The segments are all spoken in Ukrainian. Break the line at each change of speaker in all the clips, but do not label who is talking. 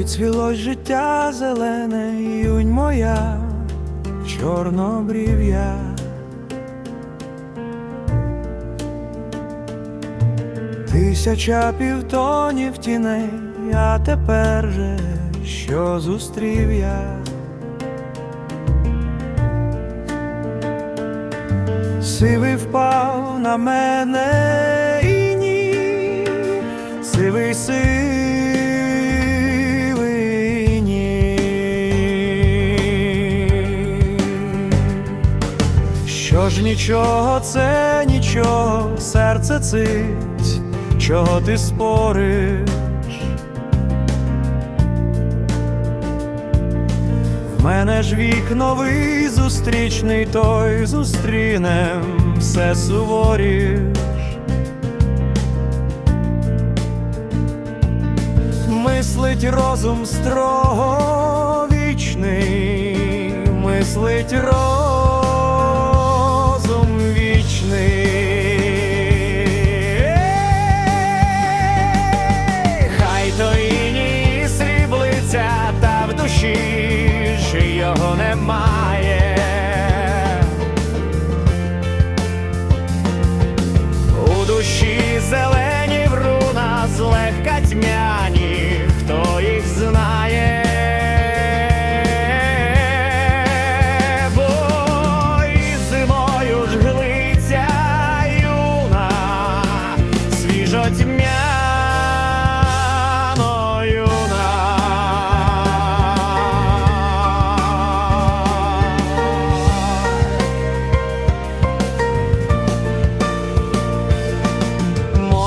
Ой, цвілось життя зелене, юнь моя, чорнобрів'я. Тисяча півтонів тіней, а тепер же що зустрів я. Сивий впав на мене і ні, сивий сивий Ж нічого, це нічого, серце цить, чого ти спориш? В мене ж вік новий зустрічний той зустрінем все суворіш. Мислить розум строго вічний, мислить розум зелені вруна злегка тьмяні,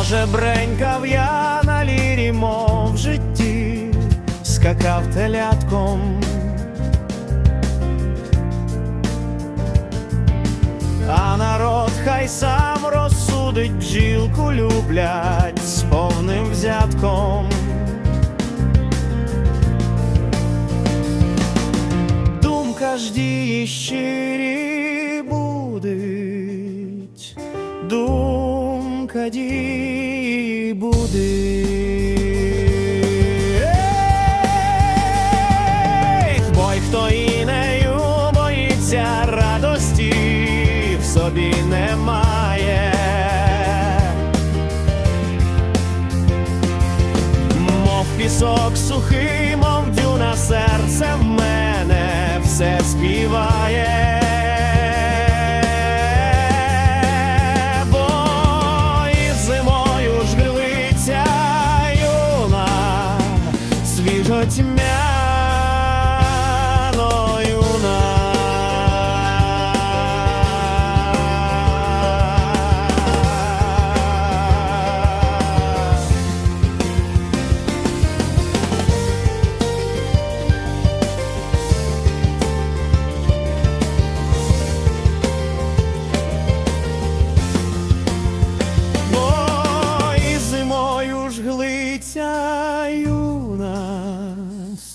Може, бренькав я на лірі, мов в житті, скакав телятком. А народ хай сам розсудить бджілку люблять з повним взятком. Думка ж дії щирі будить, дії буде. Ей, Бой, хто інею боїться радості, в собі немає. Мов пісок сухий, мов дюна серце в мене все співає. Свіжо тьмяно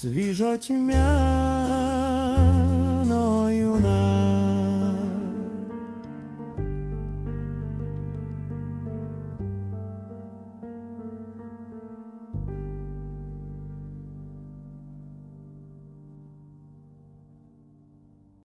свіжо тьмяно